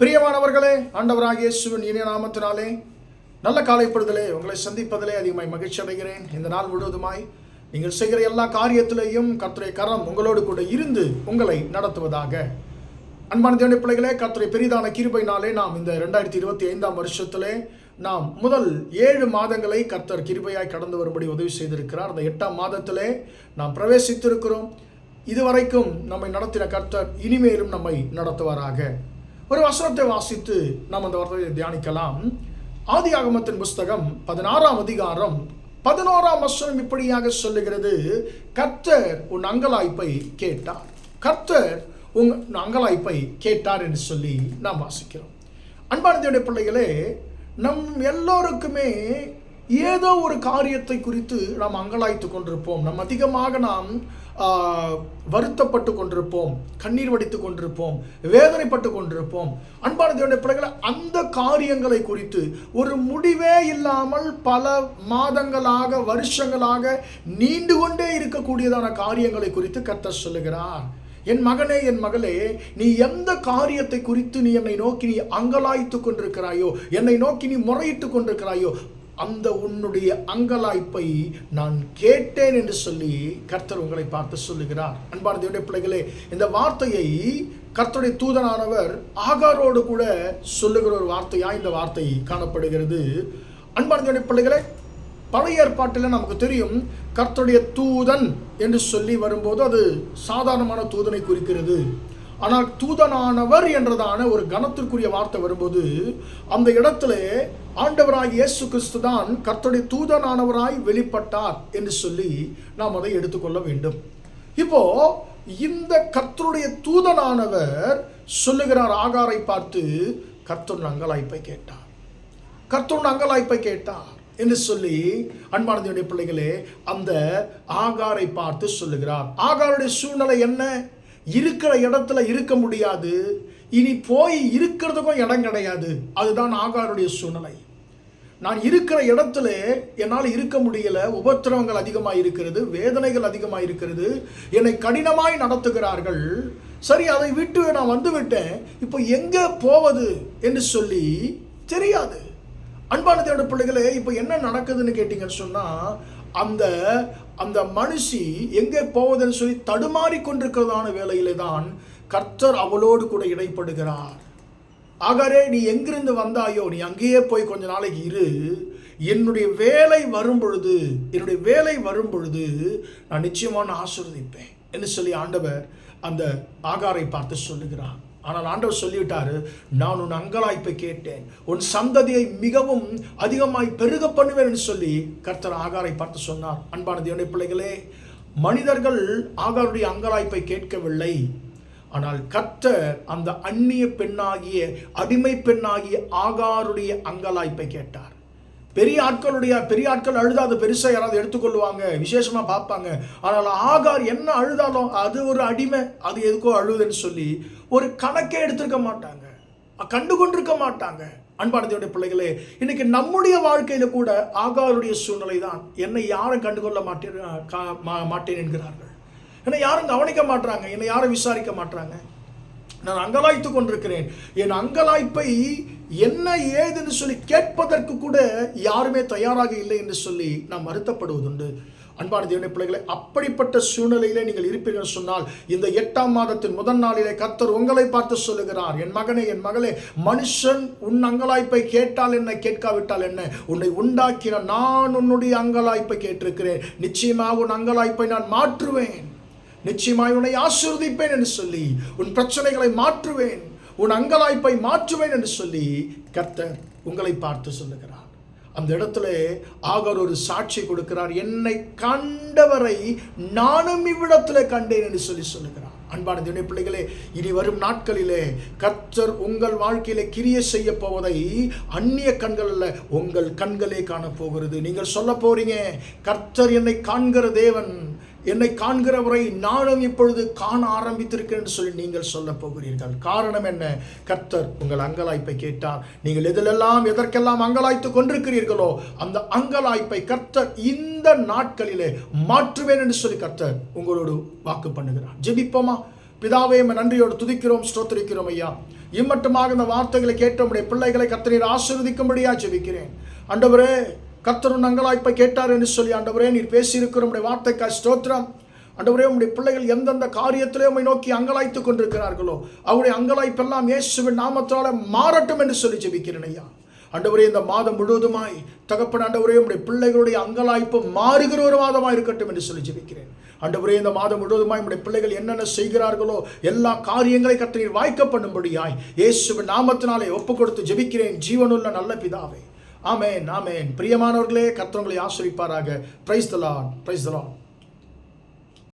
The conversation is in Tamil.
பிரியமானவர்களே ஆண்டவராகிய இயேசுவின் இனிய நாமத்தினாலே நல்ல காலைப்படுதலே உங்களை சந்திப்பதிலே அதிகமாய் மகிழ்ச்சி அடைகிறேன். இந்த நாள் முழுவதுமாய் நீங்கள் செய்கிற எல்லா காரியத்திலேயும் கத்துரை கரம் உங்களோடு கூட இருந்து உங்களை நடத்துவதாக. அன்பான தேவனுடைய பிள்ளைகளே கத்துரை பெரிதான கிருபையினாலே நாம் இந்த ரெண்டாயிரத்தி இருபத்தி ஐந்தாம் வருஷத்திலே நாம் முதல் ஏழு மாதங்களை கர்த்தர் கிருபையாய் கடந்து வரும்படி உதவி செய்திருக்கிறார். அந்த எட்டாம் மாதத்திலே நாம் பிரவேசித்திருக்கிறோம். இதுவரைக்கும் நம்மை நடத்தின கர்த்தர் இனிமேலும் நம்மை நடத்துவாராக. ஒரு வசனத்தை வாசித்து நாம் அந்த வார்த்தையை தியானிக்கலாம். ஆதி ஆகமத்தின் புஸ்தகம் பதினாறாம் அதிகாரம் பதினோராம் வசனம் இப்படியாக சொல்லுகிறது. கர்த்தர் உன் அங்கலாய்ப்பை கேட்டார். கர்த்தர் உன் அங்கலாய்ப்பை கேட்டார் என்று சொல்லி நாம் வாசிக்கிறோம். அன்பான பிள்ளைகளே நம் எல்லோருக்குமே ஏதோ ஒரு காரியத்தை குறித்து நாம் அங்கலாய்த்து கொண்டிருப்போம். நம் அதிகமாக நாம் வருத்தப்பட்டு கொண்டிருப்போம். கண்ணீர் வடித்து கொண்டிருப்போம். வேதனைப்பட்டு கொண்டிருப்போம். அன்பான தேவனுடைய பிள்ளைகளை அந்த காரியங்களை குறித்து ஒரு முடிவே இல்லாமல் பல மாதங்களாக வருஷங்களாக நீண்டு கொண்டே இருக்கக்கூடியதான காரியங்களை குறித்து கத்த சொல்லுகிறார். என் மகனே என் மகளே நீ எந்த காரியத்தை குறித்து நீ என்னை நோக்கி நீ அங்கலாய்த்து கொண்டிருக்கிறாயோ என்னை நோக்கி நீ முறையிட்டு கொண்டிருக்கிறாயோ அந்த உன்னுடைய அங்கலாய்ப்பை நான் கேட்டேன் என்று சொல்லி கர்த்தர் உங்களை பார்த்து சொல்லுகிறார். அன்பான தேவடைய பிள்ளைகளே இந்த வார்த்தையை கர்த்தருடைய தூதனானவர் ஆகாரோடு கூட சொல்லுகிற ஒரு வார்த்தையா இந்த வார்த்தை காணப்படுகிறது. அன்பான தேவடைய பிள்ளைகளே பழைய ஏற்பாட்டில் நமக்கு தெரியும் கர்த்தருடைய தூதன் என்று சொல்லி வரும்போது அது சாதாரணமான தூதனை குறிக்கிறது. ஆனால் தூதனானவர் என்றதான ஒரு கனத்திற்குரிய வார்த்தை வரும்போது அந்த இடத்துல ஆண்டவராய் இயேசு கிறிஸ்து தான் கர்த்தருடைய தூதனானவராய் வெளிப்பட்டார் என்று சொல்லி நாம் அதை எடுத்துக்கொள்ள வேண்டும். இப்போ இந்த கர்த்தருடைய தூதனானவர் சொல்லுகிறார் ஆகாரை பார்த்து கர்த்தன் அங்கலாய்ப்பை கேட்டார். கர்த்தன் அங்கலாய்ப்பை கேட்டார். என்று சொல்லி அன்பானதியுடைய பிள்ளைகளே அந்த ஆகாரை பார்த்து சொல்லுகிறார். ஆகாருடைய சூழ்நிலை என்ன? இருக்கிற இடத்துல இருக்க முடியாது. இனி போய் இருக்கிறதுக்கும் இடம் கிடையாது. அதுதான் ஆகாருடைய சூழ்நிலை. நான் இருக்கிற இடத்துல என்னால் இருக்க முடியல. உபத்திரவங்கள் அதிகமாக இருக்கிறது. வேதனைகள் அதிகமாக இருக்கிறது. என்னை கடினமாய் நடத்துகிறார்கள். சரி அதை விட்டு நான் வந்து விட்டேன். இப்போ எங்கே போவது என்று சொல்லி தெரியாது. அன்பான பிள்ளைகளே இப்போ என்ன நடக்குதுன்னு கேட்டிங்கன்னு சொன்னால் அந்த அந்த மனுஷி எங்கே போவதுன்னு சொல்லி தடுமாறி கொண்டிருக்கிறதான வேலையிலே தான் கர்த்தர் அவளோடு கூட இடைப்படுகிறார். ஆகாரே நீ எங்கிருந்து வந்தாயோ நீ அங்கேயே போய் கொஞ்ச நாளைக்கு இரு. என்னுடைய வேலை வரும் பொழுது என்னுடைய வேலை வரும் பொழுது நான் நிச்சயமான ஆசிர்வதிப்பேன் என்று சொல்லி ஆண்டவர் அந்த ஆகாரை பார்த்து சொல்லுகிறார். ஆனால் ஆண்டவர் சொல்லிவிட்டாரு நான் உன் அங்கலாய்ப்பை கேட்டேன். உன் சந்ததியை மிகவும் அதிகமாய் பெருக பண்ணுவேன் என்று சொல்லி கர்த்தர் ஆகாரை பார்த்து சொன்னார். அன்பான தேவனை பிள்ளைகளே மனிதர்கள் ஆகாருடைய அங்கலாய்ப்பை கேட்கவில்லை. ஆனால் கர்த்தர் அந்த அந்நிய பெண்ணாகிய அடிமை பெண்ணாகிய ஆகாருடைய அங்கலாய்ப்பை கேட்டார். பெரிய ஆட்களுடைய பெரிய ஆட்கள் அழுதாது பெருசாக யாராவது எடுத்துக்கொள்வாங்க விசேஷமாக பார்ப்பாங்க. ஆனால் ஆகார் என்ன அழுதாலும் அது ஒரு அடிமை அது எதுக்கோ அழுதுன்னு சொல்லி ஒரு கணக்கே எடுத்திருக்க மாட்டாங்க. கண்டு கொண்டிருக்க மாட்டாங்க. அன்பானதையுடைய பிள்ளைகளே இன்னைக்கு நம்முடைய வாழ்க்கையில் கூட ஆகாருடைய சூழ்நிலை தான் என்னை யாரும் கண்டுகொள்ள மாட்டேன் கா- மா- மாட்டேன் என்கிறார்கள். என்னை யாரும் கவனிக்க மாட்டாங்க என்னை யாரும் விசாரிக்க மாட்டாங்க நான் அங்கலாய்த்து கொண்டிருக்கிறேன். என் அங்கலாய்ப்பை என்ன ஏதுன்னு சொல்லி கேட்பதற்கு கூட யாருமே தயாராக இல்லை என்று சொல்லி நாம் வருத்தப்படுவதுண்டு. அன்பான தேவனுடைய பிள்ளைகளை அப்படிப்பட்ட சூழ்நிலையிலே நீங்கள் இருப்பீர்கள் சொன்னால் இந்த எட்டாம் மாதத்தின் முதல் நாளிலே கர்த்தர் உங்களை பார்த்து சொல்லுகிறார் என் மகனே என் மகளே மனுஷன் உன் அங்கலாய்ப்பை கேட்டால் என்ன கேட்காவிட்டால் என்ன? உன்னை உண்டாக்கின நான் உன்னுடைய அங்கலாய்ப்பை கேட்டிருக்கிறேன். நிச்சயமாக உன் அங்கலாய்ப்பை நான் மாற்றுவேன். நிச்சயமாய் உன்னை ஆசிர்வதிப்பேன் என்று சொல்லி உன் பிரச்சனைகளை மாற்றுவேன். உன் அங்கலாய்ப்பை மாற்றுவேன் என்று சொல்லி கர்த்தர் உங்களை பார்த்து சொல்லுகிறார். அந்த இடத்துல ஆகர் ஒரு சாட்சி கொடுக்கிறார். என்னை கண்டவரை நானும் இவ்விடத்துல கண்டேன் என்று சொல்லி சொல்லுகிறார். அன்பான தேவனுடைய பிள்ளைகளே இனி வரும் நாட்களிலே கர்த்தர் உங்கள் வாழ்க்கையிலே கிரிய செய்ய போவதை அந்நிய கண்கள் அல்ல உங்கள் கண்களே காணப்போகிறது நீங்கள் சொல்ல போறீங்க கர்த்தர் என்னை காண்கிற தேவன் என்னை காண்கிறவரை நானும் இப்பொழுது காண ஆரம்பித்திருக்கிறேன் சொல்லி நீங்கள் சொல்ல போகிறீர்கள். காரணம் என்ன? கர்த்தர் உங்கள் அங்கலாய்ப்பை கேட்டார். நீங்கள் எதிலெல்லாம் எதற்கெல்லாம் அங்கலாய்த்து கொண்டிருக்கிறீர்களோ அந்த அங்கலாய்ப்பை கர்த்தர் இந்த நாட்களிலே மாற்றுவேன் என்று சொல்லி கர்த்தர் உங்களோடு வாக்கு பண்ணுகிறார். ஜெபிப்போமா? பிதாவே நன்றியோடு துதிக்கிறோம் ஸ்தோத்திரிக்கிறோம் ஐயா. இம்மட்டுமாக இந்த வார்த்தைகளை கேட்ட உடைய பிள்ளைகளை கர்த்தரீர் ஆசிர்வதிக்கும்படியா ஜெபிக்கிறேன். அண்டவரே கர்த்தரும் நங்களாய்ப்பை கேட்டார் என்று சொல்லி ஆண்டவரே நீர் பேசியிருக்கிற உடைய வார்த்தைக்காய் ஸ்தோத்திரம். ஆண்டவரே உடைய பிள்ளைகள் எந்தெந்த காரியத்திலே நோக்கி அங்கலாய்த்துக் கொண்டிருக்கிறார்களோ அவருடைய அங்கலாய்ப்பெல்லாம் இயேசுவின் நாமத்தால மாறட்டும் என்று சொல்லி ஜெபிக்கிறேன் ஐயா. ஆண்டவரே இந்த மாதம் முழுவதுமாய் தகப்பன் ஆண்டவரே உடைய பிள்ளைகளுடைய அங்கலாய்ப்பு மாறுகிற ஒரு மாதமாக இருக்கட்டும் என்று சொல்லி ஜெபிக்கிறேன். ஆண்டவரே இந்த மாதம் முழுவதுமாய் உடைய பிள்ளைகள் என்னென்ன செய்கிறார்களோ எல்லா காரியங்களை கற்று வாய்க்க பண்ணும்படியாய் இயேசுவின் நாமத்தினாலே ஒப்பு கொடுத்து ஜெபிக்கிறேன். ஜீவனுள்ள நல்ல பிதாவே. ஆமேன் ஆமேன். பிரியமானவர்களே கர்த்தவங்களை ஆசிரிப்பாராக. Price தலான் price தலான்